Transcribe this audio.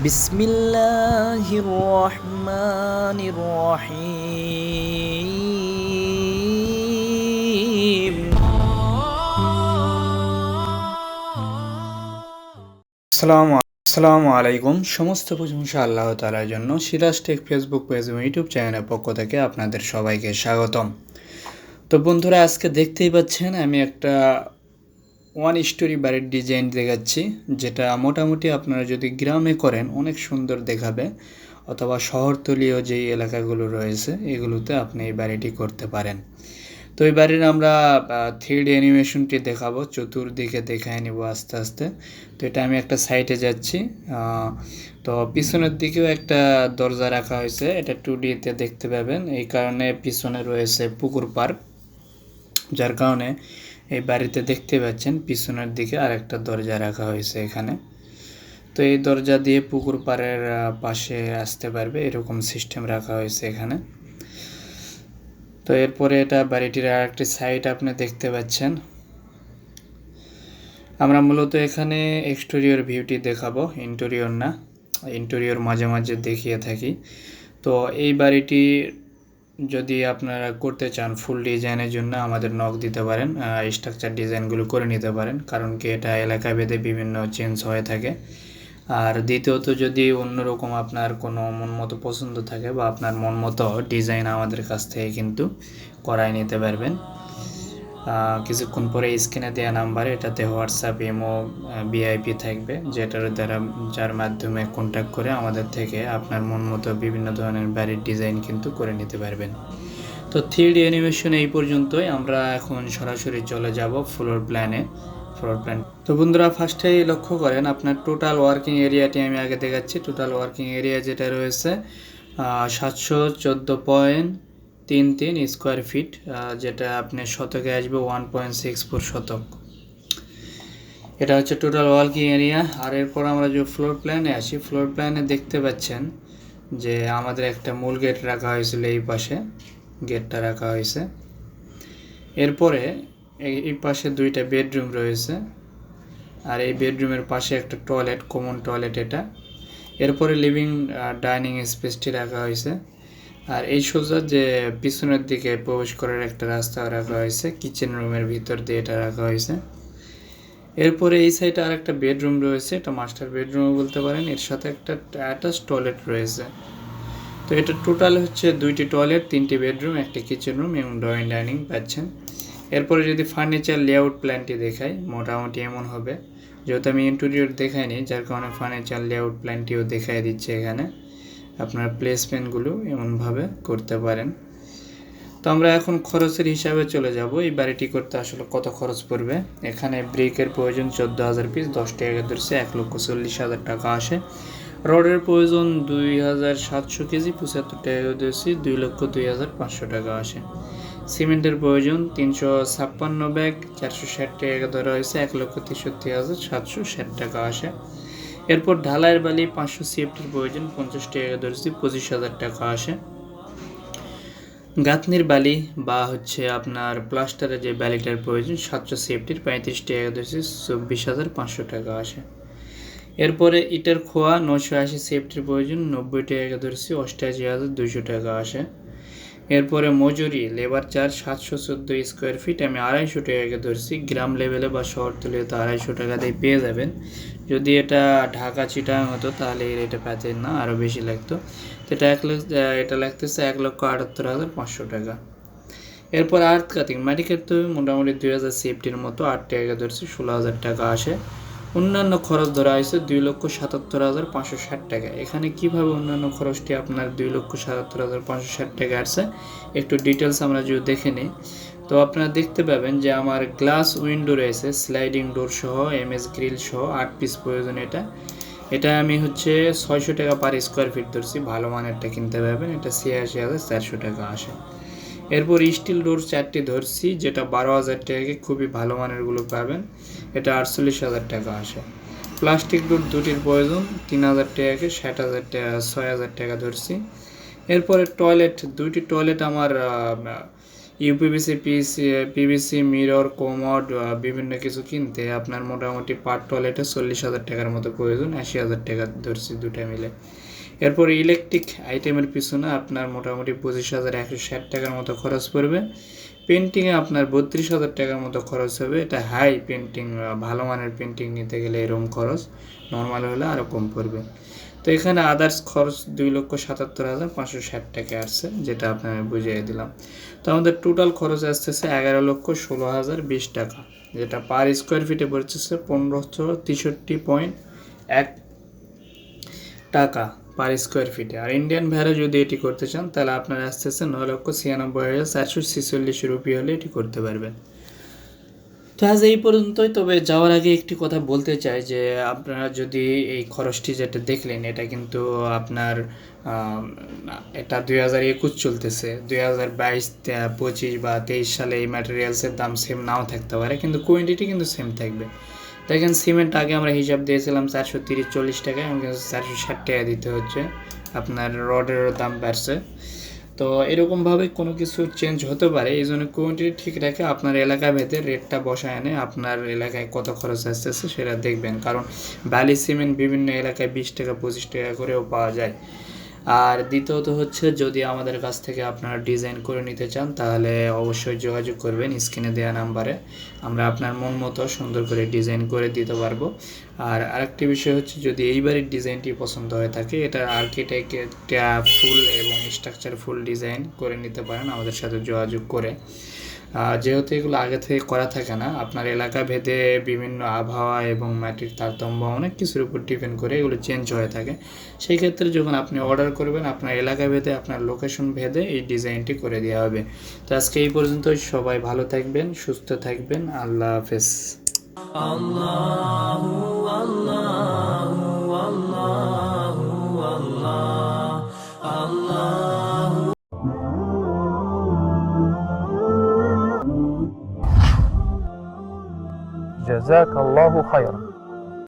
বিসমিল্লাহির রহমানির আসসালামু আসসালামু আলাইকুম। সমস্ত প্রশংসা আল্লাহ তালার জন্য। সিরাজ টেক ফেসবুক পেজ এবং ইউটিউব চ্যানেলের পক্ষ থেকে আপনাদের সবাইকে স্বাগতম। তো বন্ধুরা, আজকে দেখতেই পাচ্ছেন, আমি একটা ওয়ান স্টোরি বাড়ির ডিজাইন দেখাচ্ছি, যেটা মোটামুটি আপনারা যদি গ্রামে করেন, অনেক সুন্দর দেখাবে। অথবা শহরতলীয় যেই এলাকাগুলো রয়েছে, এগুলোতে আপনি এই বাড়িটি করতে পারেন। তো এই বাড়ির আমরা থ্রি ডি অ্যানিমেশনটি দেখাবো, চতুর্দিকে দেখায় নিব আস্তে আস্তে। তো এটা আমি একটা সাইটে যাচ্ছি তো পিছনের দিকেও একটা দরজা রাখা হয়েছে, এটা টু ডিতে দেখতে পাবেন। এই কারণে পিছনে রয়েছে পুকুর পার্ক, যার কারণে এই বাড়িতে দেখতে পাচ্ছেন, পিছনের দিকে আরেকটা দরজা রাখা হয়েছে এখানে। তো এই দরজা দিয়ে পুকুর পাড়ের পাশে আসতে পারবে, এরকম সিস্টেম রাখা হয়েছে এখানে। তো এরপরে এটা বাড়িটির আর একটি সাইড আপনি দেখতে পাচ্ছেন। আমরা মূলত এখানে এক্সটেরিয়র ভিউটি দেখাবো ইন্টেরিয়র না ইন্টেরিয়র মাঝে মাঝে দেখিয়ে থাকি। তো এই বাড়িটি যদি আপনারা করতে চান ফুল ডিজাইনের জন্য আমাদের নখ দিতে পারেন স্ট্রাকচার ডিজাইনগুলো করে নিতে পারেন, কারণ কি এটা এলাকা ভেদে বিভিন্ন চেঞ্জ হয়ে থাকে। আর দ্বিতীয়ত যদি অন্যরকম আপনার কোনো মন মতো পছন্দ থাকে বা আপনার মন মতো ডিজাইন আমাদের কাছ থেকে কিন্তু করাই নিতে পারবেন। কিছুক্ষণ পরে স্ক্রিনে দেওয়া নাম্বার এটাতে হোয়াটসঅ্যাপ, ইমো বিআইপি থাকবে। যেটার দ্বারা যার মাধ্যমে কন্ট্যাক্ট করে আমাদের থেকে আপনার মন মতো বিভিন্ন ধরনের বাড়ির ডিজাইন কিন্তু করে নিতে পারবেন। তো থ্রি অ্যানিমেশন এই পর্যন্তই। আমরা এখন সরাসরি চলে যাব ফ্লোর প্ল্যানে ফ্লোর প্ল্যান তো বন্ধুরা ফার্স্টেই লক্ষ্য করেন, আপনার টোটাল ওয়ার্কিং এরিয়াটি আমি আগে দেখাচ্ছি। টোটাল ওয়ার্কিং এরিয়া যেটা রয়েছে সাতশো চোদ্দ পয়েন্ট তিন তিন স্কোয়ার ফিট যেটা আপনি শতকে আসবে ওয়ান পয়েন্ট সিক্স ফোর শতক। এটা হচ্ছে টোটাল ওয়ার্কিং এরিয়া আর এরপর আমরা যে ফ্লোর প্ল্যানে আসি ফ্লোর প্ল্যানে দেখতে পাচ্ছেন যে আমাদের একটা মূল গেট রাখা হয়েছিল এই পাশে গেটটা রাখা হয়েছে। এরপরে এই পাশে দুইটা বেডরুম রয়েছে। আর এই বেডরুমের পাশে একটা টয়লেট কমন টয়লেট এটা। এরপরে লিভিং ডাইনিং স্পেসটি রাখা হয়েছে। আর এই সোজা যে পিছনের দিকে প্রবেশ করার একটা রাস্তা রাখা হয়েছে কিচেন রুমের ভিতর দিয়ে এটা রাখা হয়েছে। এরপরে এই সাইডে আর একটা বেডরুম রয়েছে, এটা মাস্টার বেডরুম বলতে পারেন। এর সাথে একটা অ্যাটাচ টয়লেট রয়েছে। তো এটা টোটাল হচ্ছে দুইটি টয়লেট তিনটি বেডরুম একটা কিচেন রুম এবং ড্রয়িং ডাইনিং পাচ্ছেন। এরপরে যদি ফার্নিচার লেআউট প্ল্যানটি দেখাই, মোটামুটি এমন হবে। যেহেতু আমি ইন্টেরিয়র দেখাইনি, যার কারণে ফার্নিচার লেআউট প্ল্যানটিও দেখাই দিচ্ছে এখানে। আপনার প্লেসমেন্টগুলো এমনভাবে করতে পারেন। তো আমরা এখন খরচের হিসাবে চলে যাব। এই বাড়িটি করতে আসলে কত খরচ পড়বে? এখানে ব্রিকের প্রয়োজন চোদ্দ হাজার পিস দশ টাকা ধরছে, এক লক্ষ চল্লিশ হাজার টাকা আসে। রডের প্রয়োজন দুই হাজার সাতশো কেজি, পঁচাত্তর টাকা ধরছি, দুই লক্ষ দুই হাজার পাঁচশো টাকা আসে। সিমেন্টের প্রয়োজন তিনশো ছাপ্পান্ন ব্যাগ, চারশো ষাট টাকা ধরা হয়েছে, এক লক্ষ তেষট্টি হাজার সাতশো ষাট টাকা আসে। এরপর ঢালাইয়ের বালি পাঁচশো সিএফটির প্রয়োজন পঞ্চাশ টাকা ধরেছি পঁচিশ হাজার টাকা আসে। গাঁথনির বালি বা হচ্ছে আপনার প্লাস্টারের যে বালিটার প্রয়োজন, সাতশো সিএফটির পঁয়ত্রিশ টাকা ধরেছি চব্বিশ হাজার পাঁচশো টাকা আসে। এরপরে ইটের খোয়া নশো আশি সিএফটির প্রয়োজন, নব্বই টাকা ধরেছি অষ্টাশি হাজার দুশো টাকা আসে। এরপরে মজুরি লেবার চার্জ সাতশো চোদ্দ স্কোয়ার ফিট আমি আড়াইশো টাকাকে ধরছি। গ্রাম লেভেলে বা শহর তুলে তো আড়াইশো টাকাতেই পেয়ে যাবেন। যদি এটা ঢাকা চিটাং হতো, তাহলে এই রেটে পেতেন না আরও বেশি লাগতো। তো এটা এক লক্ষ এটা লাগতেছে এক লক্ষ আটাত্তর হাজার পাঁচশো টাকা। এরপর আর্থ কাটিং মাটি কাটতে মোটামুটি দুই হাজার সেফটির মতো, আট টাকা ধরছি, ষোলো হাজার টাকা আসে। অন্যান্য খরচ ধরা হয়েছে দুই লক্ষ সাতাত্তর হাজার পাঁচশো ষাট টাকা। এখানে কীভাবে অন্যান্য খরচটি আপনার দুই লক্ষ সাতাত্তর হাজার পাঁচশো ষাট টাকা আসছে, একটু ডিটেলস আমরা যদি দেখে নিই। তো আপনারা দেখতে পাবেন যে আমার গ্লাস উইন্ডো রয়েছে স্লাইডিং ডোর সহ এমএস গ্রিল সহ, আট পিস প্রয়োজন এটা। এটা আমি হচ্ছে ছয়শো টাকা পার স্কোয়ার ফিট ধরছি, ভালো মানেরটা কিনতে পারবেন, এটা ছিয়াশি হাজার চারশো টাকা আসে। এরপর স্টিল ডোর চারটি ধরছি, যেটা বারো হাজার টাকাকে খুবই ভালো মানেরগুলো পাবেন। এটা আটচল্লিশ হাজার টাকা আসে। প্লাস্টিক ডোর দুটির প্রয়োজন, তিন হাজার টাকাকে ষাট হাজার টাকা, ছয় হাজার টাকা ধরছি। এরপরে টয়লেট দুইটি টয়লেট আমার UPVC PC PVC mirror commode বিভিন্ন কিছু কিনতে আপনার মোটামুটি পার টয়লেটে চল্লিশ হাজার টাকার মতো প্রয়োজন, আশি হাজার টাকা ধরছি দুটা মিলে। এরপর ইলেকট্রিক আইটেমের পিছনে আপনার মোটামুটি পঁচিশ হাজার একশো ষাট টাকার মতো খরচ পড়বে। পেন্টিংয়ে আপনার বত্রিশ হাজার টাকার মতো খরচ হবে। এটা হাই পেন্টিং ভালো মানের পেন্টিং নিতে গেলে এরকম খরচ। নর্মাল হলে আরও কম পড়বে। তো এখানে আদার্স খরচ দুই লক্ষ সাতাত্তর হাজার পাঁচশো ষাট টাকা আসছে, যেটা আপনার বুঝিয়ে দিলাম। তো আমাদের টোটাল খরচ আসতেছে এগারো লক্ষ ষোলো হাজার বিশ টাকা, যেটা পার স্কোয়ার ফিটে পড়তেছে পনেরোশো তেষট্টি পয়েন্ট এক টাকা পার স্কোয়ার ফিটে আর ইন্ডিয়ান ভ্যারে যদি এটি করতে চান, তাহলে আপনার আসতেছে নয় লক্ষ ছিয়ানব্বই হাজার চারশো ছেচল্লিশ রুপি হলে এটি করতে পারবেন। তো আজ এই পর্যন্তই, তবে যাওয়ার আগে একটি কথা বলতে চাই যে, আপনারা যদি এই খরচটি যেটা দেখলেন, এটা কিন্তু আপনার এটা দুই হাজার একুশ চলতেছে। দুই হাজার বাইশ পঁচিশ বা তেইশ সালে এই ম্যাটেরিয়ালসের দাম সেম নাও থাকতে পারে, কিন্তু কোয়ান্টিটি কিন্তু সেম থাকবে। দেখেন সিমেন্ট আগে আমরা হিসাব দিয়েছিলাম চারশো তিরিশ, চল্লিশ টাকা এবং চারশো ষাট টাকা দিতে হচ্ছে। আপনার রডেরও দাম বাড়ছে। তো এরকমভাবে কোনো কিছু চেঞ্জ হতে পারে, এই জন্য কোয়ান্টিটি ঠিক রেখে আপনার এলাকা ভেদে রেটটা বসায় এনে আপনার এলাকায় কত খরচ আসতেছে সেটা দেখবেন। কারণ বালি সিমেন্ট বিভিন্ন এলাকায় বিশ টাকা, পঁচিশ টাকা করেও পাওয়া যায়। আর দ্বিতীয়ত হচ্ছে যদি আমাদের কাছ থেকে আপনারা ডিজাইন করে নিতে চান, তাহলে অবশ্যই যোগাযোগ করবেন স্ক্রিনে দেওয়া নাম্বারে আমরা আপনার মন মতো সুন্দর করে ডিজাইন করে দিতে পারব। আর আরেকটি বিষয় হচ্ছে যদি এইবারের ডিজাইনটি পছন্দ হয়ে থাকে, এটা আর্কিটেক্টটা ফুল এবং স্ট্রাকচার ফুল ডিজাইন করে নিতে পারেন আমাদের সাথে যোগাযোগ করে। যেহেতু এগুলো আগে থেকে করা থাকে না, আপনার এলাকা ভেদে বিভিন্ন আবহাওয়া এবং মাটির তারতম্য অনেক কিছুর উপর ডিপেন্ড করে এগুলো চেঞ্জ হয়ে থাকে। সেই ক্ষেত্রে যখন আপনি অর্ডার করবেন, আপনার এলাকা ভেদে, আপনার লোকেশন ভেদে এই ডিজাইনটি করে দেওয়া হবে। তো আজকে এই পর্যন্ত সবাই ভালো থাকবেন, সুস্থ থাকবেন, আল্লাহ হাফেজ। جزاك الله خيرا.